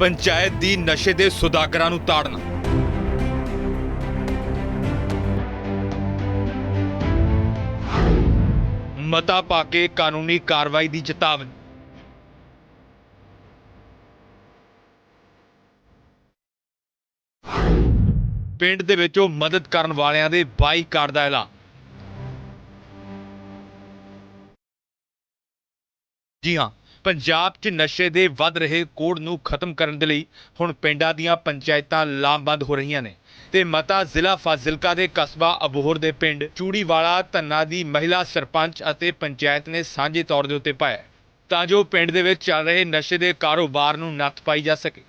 ਪੰਚਾਇਤ ਦੀ ਨਸ਼ੇ ਦੇ ਸੁਦਾਗਰਾਂ ਨੂੰ ਤਾੜਨਾ। ਮਤਾ ਪਾ ਕੇ ਕਾਨੂੰਨੀ ਕਾਰਵਾਈ ਦੀ ਚੇਤਾਵਨੀ। ਪਿੰਡ ਦੇ ਵਿੱਚੋਂ ਮਦਦ ਕਰਨ ਵਾਲਿਆਂ ਦੇ ਬਾਈਕਾਟ ਦਾ ਐਲਾਨ। ਜੀ ਹਾਂ ਪੰਜਾਬ 'ਚ ਨਸ਼ੇ ਦੇ ਵੱਧ ਰਹੇ ਕੋੜ ਨੂੰ ਖਤਮ ਕਰਨ ਦੇ ਲਈ ਹੁਣ ਪਿੰਡਾਂ ਦੀਆਂ ਪੰਚਾਇਤਾਂ ਲਾਮਬੰਦ ਹੋ ਰਹੀਆਂ ਨੇ। ਤੇ ਮਤਾ ਜ਼ਿਲ੍ਹਾ ਫਾਜ਼ਿਲਕਾ ਦੇ ਕਸਬਾ ਅਬੋਹਰ ਦੇ ਪਿੰਡ ਚੂੜੀਵਾਲਾ ਧੰਨਾ ਦੀ ਮਹਿਲਾ ਸਰਪੰਚ ਅਤੇ ਪੰਚਾਇਤ ਨੇ ਸਾਂਝੇ ਤੌਰ ਦੇ ਉੱਤੇ ਪਾਇਆ ਤਾਂ ਜੋ ਪਿੰਡ ਦੇ ਵਿੱਚ ਚੱਲ ਰਹੇ ਨਸ਼ੇ ਦੇ ਕਾਰੋਬਾਰ ਨੂੰ ਨੱਥ ਪਾਈ ਜਾ ਸਕੇ।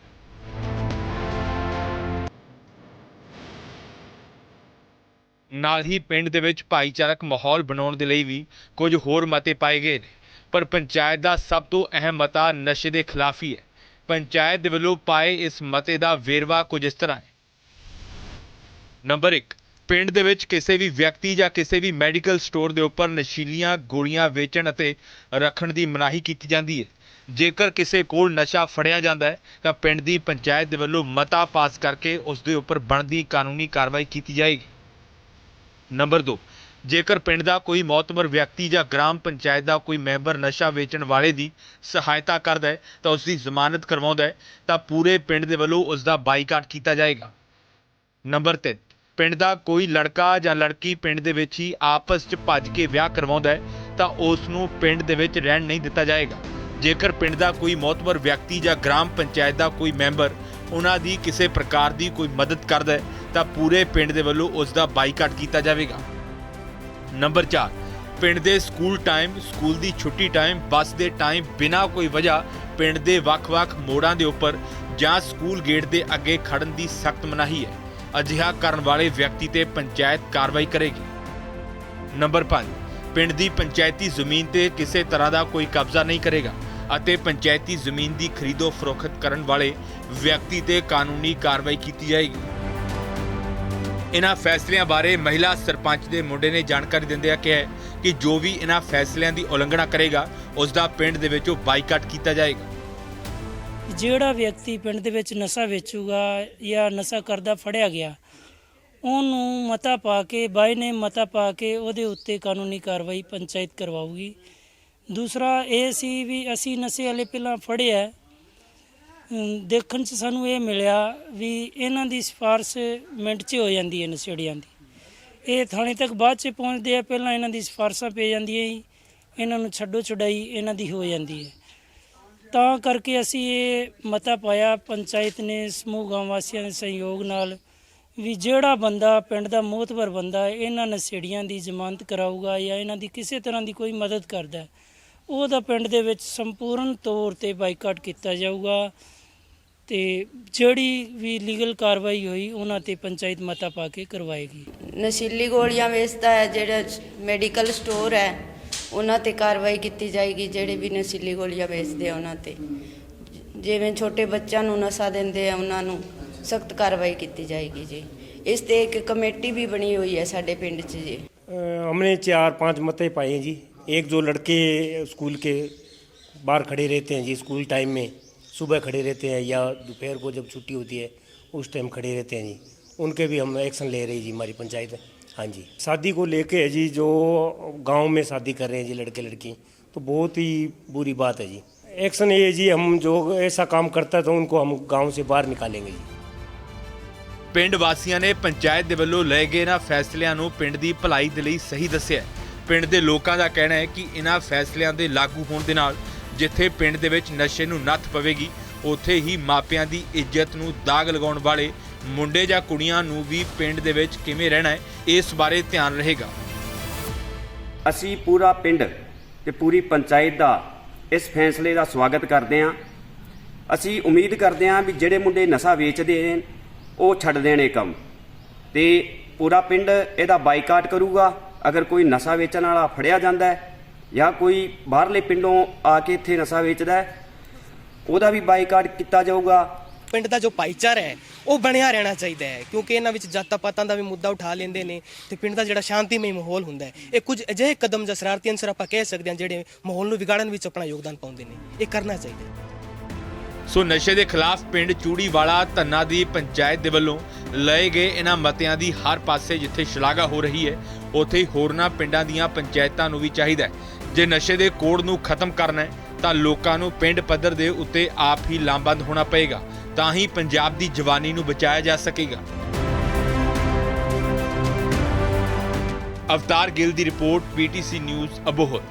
ਨਾਲ ਹੀ ਪਿੰਡ ਦੇ ਵਿੱਚ ਭਾਈਚਾਰਕ ਮਾਹੌਲ ਬਣਾਉਣ ਦੇ ਲਈ ਵੀ ਕੁਝ ਹੋਰ ਮਤੇ ਪਾਏ ਗਏ ਨੇ। ਪਰ ਪੰਚਾਇਤ ਦਾ ਸਭ ਤੋਂ ਅਹਿਮ ਮਤਾ ਨਸ਼ੇ ਦੇ ਖਿਲਾਫ ਹੀ ਹੈ। ਪੰਚਾਇਤ ਦੇ ਵੱਲੋਂ ਪਾਏ ਇਸ ਮਤੇ ਦਾ ਵੇਰਵਾ ਕੁਝ ਇਸ ਤਰ੍ਹਾਂ ਹੈ। ਨੰਬਰ 1 ਪਿੰਡ ਦੇ ਵਿੱਚ ਕਿਸੇ ਵੀ ਵਿਅਕਤੀ ਜਾਂ ਕਿਸੇ ਵੀ ਮੈਡੀਕਲ ਸਟੋਰ ਦੇ ਉੱਪਰ ਨਸ਼ੀਲੀਆਂ ਗੋਲੀਆਂ ਵੇਚਣ ਅਤੇ ਰੱਖਣ ਦੀ ਮਨਾਹੀ ਕੀਤੀ ਜਾਂਦੀ ਹੈ। ਜੇਕਰ ਕਿਸੇ ਕੋਲ ਨਸ਼ਾ ਫੜਿਆ ਜਾਂਦਾ ਹੈ, ਤਾਂ ਪਿੰਡ ਦੀ ਪੰਚਾਇਤ ਦੇ ਵੱਲੋਂ ਮਤਾ ਪਾਸ ਕਰਕੇ ਉਸ ਦੇ ਉੱਪਰ ਬਣਦੀ ਕਾਨੂੰਨੀ ਕਾਰਵਾਈ ਕੀਤੀ ਜਾਏਗੀ। ਨੰਬਰ 2 ਜੇਕਰ ਪਿੰਡ ਦਾ ਕੋਈ ਮੌਤਬਰ ਵਿਅਕਤੀ ਜਾਂ ਗ੍ਰਾਮ ਪੰਚਾਇਤ ਦਾ ਕੋਈ ਮੈਂਬਰ ਨਸ਼ਾ ਵੇਚਣ ਵਾਲੇ ਦੀ ਸਹਾਇਤਾ ਕਰਦਾ ਹੈ ਤਾਂ ਉਸ ਦੀ ਜ਼ਮਾਨਤ ਕਰਵਾਉਂਦਾ ਹੈ, ਤਾਂ ਪੂਰੇ ਪਿੰਡ ਦੇ ਵੱਲੋਂ ਉਸ ਦਾ ਬਾਈਕਾਟ ਕੀਤਾ ਜਾਏਗਾ। ਨੰਬਰ 3 ਪਿੰਡ ਦਾ ਕੋਈ ਲੜਕਾ ਜਾਂ ਲੜਕੀ ਪਿੰਡ ਦੇ ਵਿੱਚ ਹੀ ਆਪਸ 'ਚ ਭੱਜ ਕੇ ਵਿਆਹ ਕਰਵਾਉਂਦਾ ਹੈ, ਤਾਂ ਉਸ ਨੂੰ ਪਿੰਡ ਦੇ ਵਿੱਚ ਰਹਿਣ ਨਹੀਂ ਦਿੱਤਾ ਜਾਏਗਾ। ਜੇਕਰ ਪਿੰਡ ਦਾ ਕੋਈ ਮੌਤਬਰ ਵਿਅਕਤੀ ਜਾਂ ਗ੍ਰਾਮ ਪੰਚਾਇਤ ਦਾ ਕੋਈ ਮੈਂਬਰ ਉਹਨਾਂ ਦੀ ਕਿਸੇ ਪ੍ਰਕਾਰ ਦੀ ਕੋਈ ਮਦਦ ਕਰਦਾ ਹੈ, ਤਾਂ ਪੂਰੇ ਪਿੰਡ ਦੇ ਵੱਲੋਂ ਉਸ ਦਾ ਬਾਈਕਾਟ ਕੀਤਾ ਜਾਵੇਗਾ। ਨੰਬਰ 4 ਪਿੰਡ ਦੇ ਸਕੂਲ ਟਾਈਮ ਸਕੂਲ ਦੀ ਛੁੱਟੀ ਟਾਈਮ ਬੱਸ ਦੇ ਟਾਈਮ ਬਿਨਾਂ ਕੋਈ ਵਜ੍ਹਾ ਪਿੰਡ ਦੇ ਵੱਖ-ਵੱਖ ਮੋੜਾਂ ਦੇ ਉੱਪਰ ਜਾਂ ਸਕੂਲ ਗੇਟ ਦੇ ਅੱਗੇ ਖੜਨ ਦੀ ਸਖਤ ਮਨਾਹੀ ਹੈ। ਅਜਿਹਾ ਕਰਨ ਵਾਲੇ ਵਿਅਕਤੀ ਤੇ ਪੰਚਾਇਤ ਕਾਰਵਾਈ ਕਰੇਗੀ। ਨੰਬਰ 5 ਪਿੰਡ ਦੀ ਪੰਚਾਇਤੀ ਜ਼ਮੀਨ ਤੇ ਕਿਸੇ ਤਰ੍ਹਾਂ ਦਾ ਕੋਈ ਕਬਜ਼ਾ ਨਹੀਂ ਕਰੇਗਾ ਅਤੇ ਪੰਚਾਇਤੀ ਜ਼ਮੀਨ ਦੀ ਖਰੀਦੋ ਫਰੋਖਤ ਕਰਨ ਵਾਲੇ ਵਿਅਕਤੀ ਤੇ ਕਾਨੂੰਨੀ ਕਾਰਵਾਈ ਕੀਤੀ ਜਾਏਗੀ। ਇਹਨਾਂ ਫੈਸਲਿਆਂ ਬਾਰੇ ਮਹਿਲਾ ਸਰਪੰਚ ਦੇ ਮੁੰਡੇ ਨੇ ਜਾਣਕਾਰੀ ਦਿੰਦਿਆਂ ਕਿਹਾ ਕਿ ਜੋ ਵੀ ਇਹਨਾਂ ਫੈਸਲਿਆਂ ਦੀ ਉਲੰਘਣਾ ਕਰੇਗਾ, ਉਸ ਦਾ ਪਿੰਡ ਦੇ ਵਿੱਚੋਂ ਬਾਈਕਾਟ ਕੀਤਾ ਜਾਏਗਾ। ਜਿਹੜਾ ਵਿਅਕਤੀ ਪਿੰਡ ਦੇ ਵਿੱਚ ਨਸ਼ਾ ਵੇਚੂਗਾ ਜਾਂ ਨਸ਼ਾ ਕਰਦਾ ਫੜਿਆ ਗਿਆ, ਉਹਨੂੰ ਮਤਾ ਪਾ ਕੇ, ਬਾਈ ਨੇ ਮਤਾ ਪਾ ਕੇ ਉਹਦੇ ਉੱਤੇ ਕਾਨੂੰਨੀ ਕਾਰਵਾਈ ਪੰਚਾਇਤ ਕਰਵਾਊਗੀ। ਦੂਸਰਾ ਇਹ ਸੀ ਵੀ ਅਸੀਂ ਨਸ਼ੇ ਵਾਲੇ ਪਹਿਲਾਂ ਫੜਿਆ ਦੇਖਣ 'ਚ ਸਾਨੂੰ ਇਹ ਮਿਲਿਆ ਵੀ ਇਹਨਾਂ ਦੀ ਸਿਫਾਰਸ਼ ਮਿੰਟ 'ਚ ਹੋ ਜਾਂਦੀ ਹੈ ਨਸ਼ੇੜੀਆਂ ਦੀ। ਇਹ ਥਾਣੇ ਤੱਕ ਬਾਅਦ 'ਚ ਪਹੁੰਚਦੇ ਆ, ਪਹਿਲਾਂ ਇਹਨਾਂ ਦੀ ਸਿਫਾਰਸ਼ਾਂ ਪੈ ਜਾਂਦੀਆਂ ਜੀ, ਇਹਨਾਂ ਨੂੰ ਛੱਡੋ ਛੁਡਾਈ ਇਹਨਾਂ ਦੀ ਹੋ ਜਾਂਦੀ ਹੈ। ਤਾਂ ਕਰਕੇ ਅਸੀਂ ਇਹ ਮਤਾ ਪਾਇਆ, ਪੰਚਾਇਤ ਨੇ, ਸਮੂਹ ਗਾਂਵ ਵਾਸੀਆਂ ਦੇ ਸਹਿਯੋਗ ਨਾਲ ਵੀ ਜਿਹੜਾ ਬੰਦਾ, ਪਿੰਡ ਦਾ ਮੋਹਤਵਰ ਬੰਦਾ, ਇਹਨਾਂ ਨਸ਼ੇੜੀਆਂ ਦੀ ਜ਼ਮਾਨਤ ਕਰਾਊਗਾ ਜਾਂ ਇਹਨਾਂ ਦੀ ਕਿਸੇ ਤਰ੍ਹਾਂ ਦੀ ਕੋਈ ਮਦਦ ਕਰਦਾ ਉਹਦਾ ਪਿੰਡ ਦੇ ਵਿੱਚ ਸੰਪੂਰਨ ਤੌਰ ਤੇ ਬਾਈਕਾਟ ਕੀਤਾ ਜਾਊਗਾ। ਤੇ ਜਿਹੜੀ ਵੀ ਲੀਗਲ ਕਾਰਵਾਈ ਹੋਈ ਉਹਨਾਂ ਤੇ ਪੰਚਾਇਤ ਮਤਾ ਪਾ ਕੇ ਕਰਵਾਏਗੀ ਨਸ਼ੀਲੀ ਗੋਲੀਆਂ ਵੇਚਦਾ ਹੈ ਜਿਹੜਾ ਮੈਡੀਕਲ ਸਟੋਰ ਹੈ ਉਹਨਾਂ ਤੇ ਕਾਰਵਾਈ ਕੀਤੀ ਜਾਏਗੀ ਜਿਹੜੇ ਵੀ ਨਸ਼ੀਲੀ ਗੋਲੀਆਂ ਵੇਚਦੇ ਆ ਉਹਨਾਂ ਤੇ ਜਿਵੇਂ ਛੋਟੇ ਬੱਚਿਆਂ ਨੂੰ ਨਸ਼ਾ ਦਿੰਦੇ ਆ ਉਹਨਾਂ ਨੂੰ ਸਖਤ ਕਾਰਵਾਈ ਕੀਤੀ ਜਾਏਗੀ ਜੀ ਇਸ ਤੇ ਇੱਕ ਕਮੇਟੀ ਵੀ ਬਣੀ ਹੋਈ ਹੈ ਸਾਡੇ ਪਿੰਡ 'ਚ ਜੀ अ, हमने चार पांच मते पाए हैं जी एक जो लड़के स्कूल के बाहर खड़े रहते हैं जी स्कूल टाइम में सुबह खड़े रहते हैं या दोपहर को जब छुट्टी होती है उस टाइम खड़े रहते हैं जी उनके भी हम एक्शन ले रहे हैं जी हमारी पंचायत हाँ जी शादी को लेके है जी जो गांव में शादी कर रहे हैं जी लड़के लड़की तो बहुत ही बुरी बात है जी एक्शन ये है जी हम जो ऐसा काम करता है तो उनको हम गांव से बाहर निकालेंगे जी ਪਿੰਡ ਵਾਸੀਆਂ ਨੇ ਪੰਚਾਇਤ ਦੇ ਵੱਲੋਂ ਲਏ ਗਏ ਇਹਨਾਂ ਫੈਸਲਿਆਂ ਨੂੰ ਪਿੰਡ ਦੀ ਭਲਾਈ ਦੇ ਲਈ ਸਹੀ ਦੱਸਿਆ ਹੈ। ਪਿੰਡ ਦੇ ਲੋਕਾਂ ਦਾ ਕਹਿਣਾ ਹੈ ਕਿ ਇਹਨਾਂ ਫੈਸਲਿਆਂ ਦੇ ਲਾਗੂ ਹੋਣ ਦੇ ਨਾਲ ਜਿੱਥੇ ਪਿੰਡ ਦੇ ਵਿੱਚ ਨਸ਼ੇ ਨੂੰ ਨੱਥ ਪਵੇਗੀ, ਉੱਥੇ ਹੀ ਮਾਪਿਆਂ ਦੀ ਇੱਜ਼ਤ ਨੂੰ ਦਾਗ ਲਗਾਉਣ ਵਾਲੇ ਮੁੰਡੇ ਜਾਂ ਕੁੜੀਆਂ ਨੂੰ ਵੀ ਪਿੰਡ ਦੇ ਵਿੱਚ ਕਿਵੇਂ ਰਹਿਣਾ ਹੈ, ਇਸ ਬਾਰੇ ਧਿਆਨ ਰਹੇਗਾ। ਅਸੀਂ ਪੂਰਾ ਪਿੰਡ ਤੇ ਪੂਰੀ ਪੰਚਾਇਤ ਦਾ ਇਸ ਫੈਸਲੇ ਦਾ ਸਵਾਗਤ ਕਰਦੇ ਹਾਂ। ਅਸੀਂ ਉਮੀਦ ਕਰਦੇ ਹਾਂ ਵੀ ਜਿਹੜੇ ਮੁੰਡੇ ਨਸ਼ਾ ਵੇਚਦੇ ਨੇ, ਉਹ ਛੱਡ ਦੇਣ ਇਹ ਕੰਮ। ਤੇ ਪੂਰਾ ਪਿੰਡ ਇਹਦਾ ਬਾਈਕਾਟ ਕਰੂਗਾ। ਅਗਰ ਕੋਈ ਨਸ਼ਾ ਵੇਚਣ ਵਾਲਾ ਫੜਿਆ ਜਾਂਦਾ ਹੈ ਜਾਂ ਕੋਈ ਬਾਹਰਲੇ ਪਿੰਡੋਂ ਆ ਕੇ ਇੱਥੇ ਨਸ਼ਾ ਵੇਚਦਾ ਹੈ ਉਹਦਾ ਵੀ ਬਾਈਕਾਟ ਕੀਤਾ ਜਾਊਗਾ। ਪਿੰਡ ਦਾ ਜੋ ਭਾਈਚਾਰਾ ਹੈ ਉਹ ਬਣਿਆ ਰਹਿਣਾ ਚਾਹੀਦਾ ਹੈ ਕਿਉਂਕਿ ਇਹਨਾਂ ਵਿੱਚ ਜਾਤਾਂ ਪਾਤਾਂ ਦਾ ਵੀ ਮੁੱਦਾ ਉਠਾ ਲੈਂਦੇ ਨੇ ਤੇ ਪਿੰਡ ਦਾ ਜਿਹੜਾ ਸ਼ਾਂਤੀਮਈ ਮਾਹੌਲ ਹੁੰਦਾ ਹੈ ਇਹ ਕੁਝ ਅਜਿਹੇ ਕਦਮ ਜਾਂ ਸ਼ਰਾਰਤੀ ਅੰਸਰ ਆਪਾਂ ਕਹਿ ਸਕਦੇ ਹਾਂ ਜਿਹੜੇ ਮਾਹੌਲ ਨੂੰ ਵਿਗਾੜਨ ਵਿੱਚ ਆਪਣਾ ਯੋਗਦਾਨ ਪਾਉਂਦੇ ਨੇ ਇਹ ਕਰਨਾ ਚਾਹੀਦਾ ਸੋ ਨਸ਼ੇ ਦੇ ਖਿਲਾਫ ਪਿੰਡ ਚੂੜੀਵਾਲਾ ਧੰਨਾ ਦੀ ਪੰਚਾਇਤ ਦੇ ਵੱਲੋਂ ਲਏ ਗਏ ਇਹਨਾਂ ਮਤਿਆਂ ਦੀ ਹਰ ਪਾਸੇ ਜਿੱਥੇ ਸ਼ਲਾਘਾ ਹੋ ਰਹੀ ਹੈ ਉੱਥੇ ਹੀ ਹੋਰਨਾਂ ਪਿੰਡਾਂ ਦੀਆਂ ਪੰਚਾਇਤਾਂ ਨੂੰ ਵੀ ਚਾਹੀਦਾ ਹੈ। ਜੇ ਨਸ਼ੇ ਦੇ ਕੋੜ ਨੂੰ ਖਤਮ ਕਰਨਾ ਹੈ, ਤਾਂ ਲੋਕਾਂ ਨੂੰ ਪਿੰਡ ਪੱਧਰ ਦੇ ਉੱਤੇ ਆਪ ਹੀ ਲਾਮਬੰਦ ਹੋਣਾ ਪਏਗਾ। ਤਾਂ ਹੀ ਪੰਜਾਬ ਦੀ ਜਵਾਨੀ ਨੂੰ ਬਚਾਇਆ ਜਾ ਸਕੇਗਾ। ਅਵਤਾਰ ਗਿੱਲ ਦੀ ਰਿਪੋਰਟ, ਪੀਟੀਸੀ ਨਿਊਜ਼, ਅਬੋਹਰ।